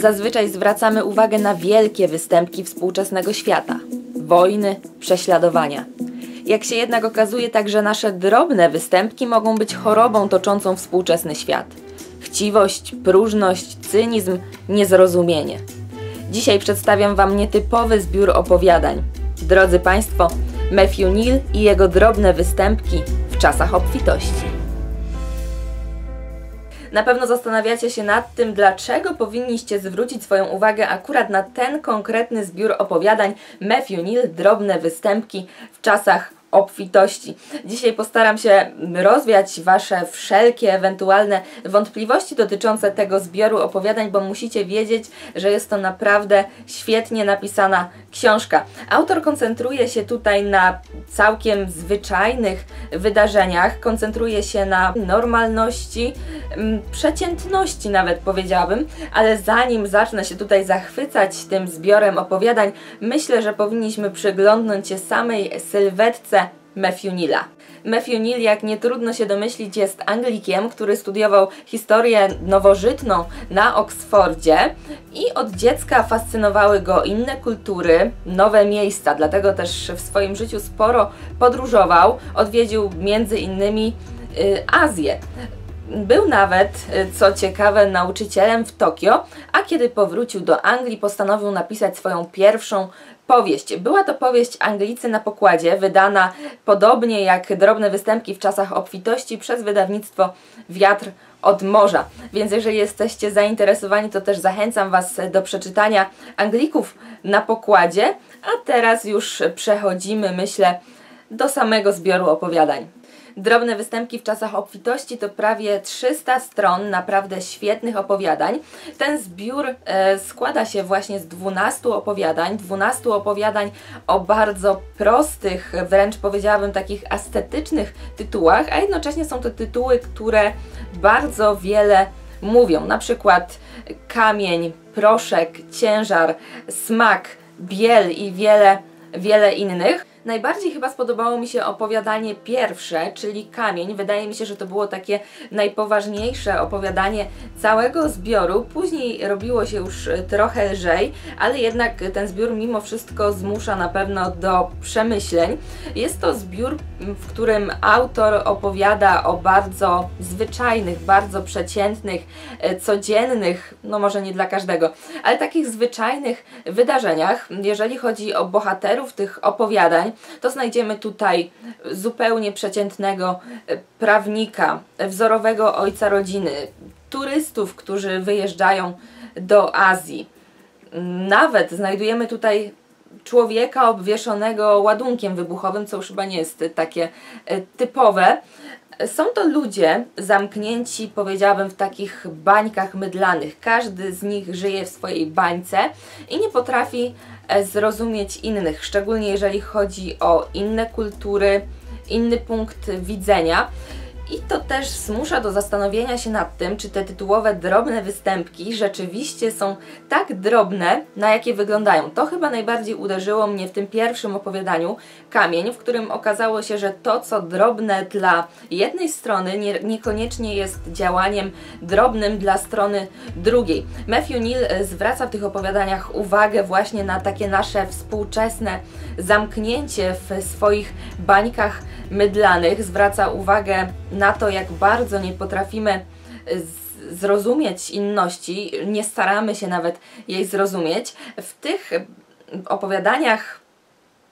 Zazwyczaj zwracamy uwagę na wielkie występki współczesnego świata wojny, prześladowania. Jak się jednak okazuje, także nasze drobne występki mogą być chorobą toczącą współczesny świat. Chciwość, próżność, cynizm, niezrozumienie. Dzisiaj przedstawiam Wam nietypowy zbiór opowiadań. Drodzy Państwo, Matthew Neal i jego drobne występki w czasach obfitości. Na pewno zastanawiacie się nad tym, dlaczego powinniście zwrócić swoją uwagę akurat na ten konkretny zbiór opowiadań. Matthew Neal, drobne występki w czasach obfitości. Dzisiaj postaram się rozwiać Wasze wszelkie ewentualne wątpliwości dotyczące tego zbioru opowiadań, bo musicie wiedzieć, że jest to naprawdę świetnie napisana książka. Autor koncentruje się tutaj na całkiem zwyczajnych wydarzeniach, koncentruje się na normalności, mm, przeciętności nawet powiedziałabym, ale zanim zacznę się tutaj zachwycać tym zbiorem opowiadań, myślę, że powinniśmy przyglądnąć się samej sylwetce Matthew Neala. Matthew Neal, jak nie trudno się domyślić, jest Anglikiem, który studiował historię nowożytną na Oksfordzie i od dziecka fascynowały go inne kultury, nowe miejsca, dlatego też w swoim życiu sporo podróżował, odwiedził między innymi y, Azję. Był nawet, y, co ciekawe, nauczycielem w Tokio, a kiedy powrócił do Anglii, postanowił napisać swoją pierwszą powieść. Była to powieść Anglicy na pokładzie, wydana podobnie jak drobne występki w czasach obfitości przez wydawnictwo Wiatr od Morza. Więc jeżeli jesteście zainteresowani, to też zachęcam Was do przeczytania Anglików na pokładzie. A teraz już przechodzimy, myślę, do samego zbioru opowiadań. Drobne występki w czasach obfitości to prawie 300 stron naprawdę świetnych opowiadań. Ten zbiór e, składa się właśnie z 12 opowiadań, 12 opowiadań o bardzo prostych, wręcz powiedziałabym takich estetycznych tytułach, a jednocześnie są to tytuły, które bardzo wiele mówią. Na przykład kamień, proszek, ciężar, smak, biel i wiele, wiele innych. Najbardziej chyba spodobało mi się opowiadanie pierwsze, czyli Kamień. Wydaje mi się, że to było takie najpoważniejsze opowiadanie całego zbioru. Później robiło się już trochę lżej, ale jednak ten zbiór mimo wszystko zmusza na pewno do przemyśleń. Jest to zbiór, w którym autor opowiada o bardzo zwyczajnych, bardzo przeciętnych, e, codziennych, no może nie dla każdego, ale takich zwyczajnych wydarzeniach. Jeżeli chodzi o bohaterów tych opowiadań, to znajdziemy tutaj zupełnie przeciętnego e, prawnika, wzorowego ojca rodziny, turystów, którzy wyjeżdżają do Azji. Nawet znajdujemy tutaj człowieka obwieszonego ładunkiem wybuchowym, co już chyba nie jest takie e, typowe. Są to ludzie zamknięci, powiedziałabym, w takich bańkach mydlanych. Każdy z nich żyje w swojej bańce i nie potrafi e, zrozumieć innych, szczególnie jeżeli chodzi o inne kultury, inny punkt widzenia. I to też zmusza do zastanowienia się nad tym, czy te tytułowe drobne występki rzeczywiście są tak drobne, na jakie wyglądają. To chyba najbardziej uderzyło mnie w tym pierwszym opowiadaniu, Kamień, w którym okazało się, że to, co drobne dla jednej strony, nie, niekoniecznie jest działaniem drobnym dla strony drugiej. Matthew Neal e, zwraca w tych opowiadaniach uwagę właśnie na takie nasze współczesne zamknięcie w swoich bańkach mydlanych, zwraca uwagę na to, jak bardzo nie potrafimy e, zrozumieć inności, nie staramy się nawet jej zrozumieć. W tych opowiadaniach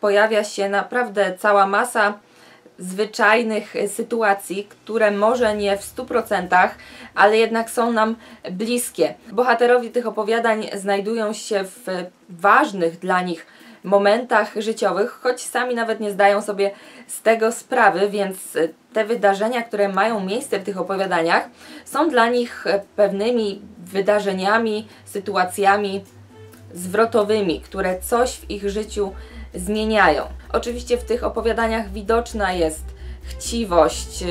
pojawia się naprawdę cała masa zwyczajnych sytuacji, które może nie w 100%, ale jednak są nam bliskie. Bohaterowie tych opowiadań znajdują się w ważnych dla nich momentach życiowych, choć sami nawet nie zdają sobie z tego sprawy, więc te wydarzenia, które mają miejsce w tych opowiadaniach, są dla nich pewnymi wydarzeniami, sytuacjami zwrotowymi, które coś w ich życiu zmieniają. Oczywiście w tych opowiadaniach widoczna jest chciwość,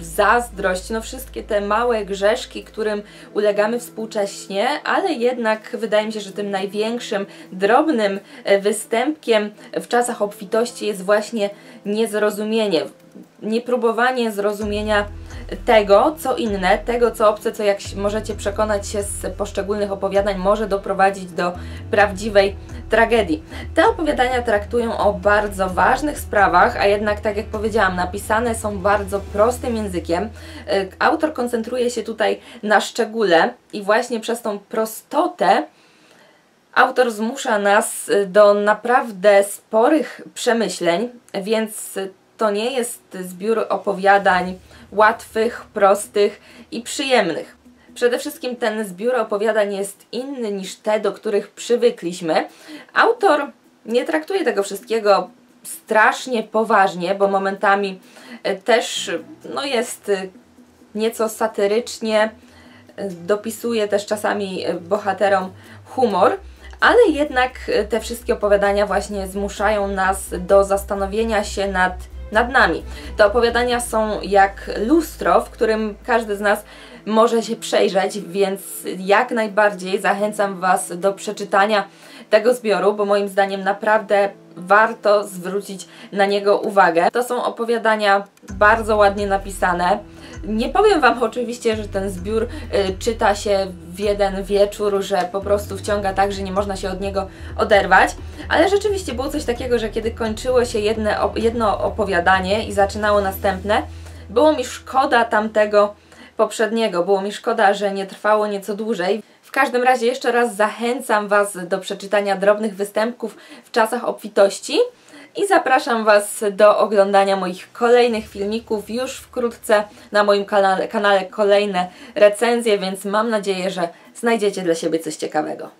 zazdrość, no wszystkie te małe grzeszki, którym ulegamy współcześnie, ale jednak wydaje mi się, że tym największym, drobnym e, występkiem w czasach obfitości jest właśnie niezrozumienie. Nie próbowanie zrozumienia tego, co inne, tego, co obce, co jak możecie przekonać się z poszczególnych opowiadań, może doprowadzić do prawdziwej tragedii. Te opowiadania traktują o bardzo ważnych sprawach, a jednak, tak jak powiedziałam, napisane są bardzo prostym językiem. Y, autor koncentruje się tutaj na szczególe i właśnie przez tą prostotę autor zmusza nas do naprawdę sporych przemyśleń, więc to nie jest zbiór opowiadań łatwych, prostych i przyjemnych. Przede wszystkim ten zbiór opowiadań jest inny niż te, do których przywykliśmy. Autor nie traktuje tego wszystkiego strasznie poważnie, bo momentami e, też no jest e, nieco satyrycznie, e, dopisuje też czasami bohaterom humor, ale jednak te wszystkie opowiadania właśnie zmuszają nas do zastanowienia się nad nad nami. Te opowiadania są jak lustro, w którym każdy z nas może się przejrzeć, więc jak najbardziej zachęcam Was do przeczytania tego zbioru, bo moim zdaniem naprawdę warto zwrócić na niego uwagę. To są opowiadania bardzo ładnie napisane. Nie powiem Wam oczywiście, że ten zbiór y, czyta się w jeden wieczór, że po prostu wciąga tak, że nie można się od niego oderwać, ale rzeczywiście było coś takiego, że kiedy kończyło się jedne, jedno opowiadanie i zaczynało następne, było mi szkoda tamtego poprzedniego, było mi szkoda, że nie trwało nieco dłużej. W każdym razie jeszcze raz zachęcam Was do przeczytania drobnych występków w czasach obfitości i zapraszam Was do oglądania moich kolejnych filmików już wkrótce na moim kanale, kanale kolejne recenzje, więc mam nadzieję, że znajdziecie dla siebie coś ciekawego.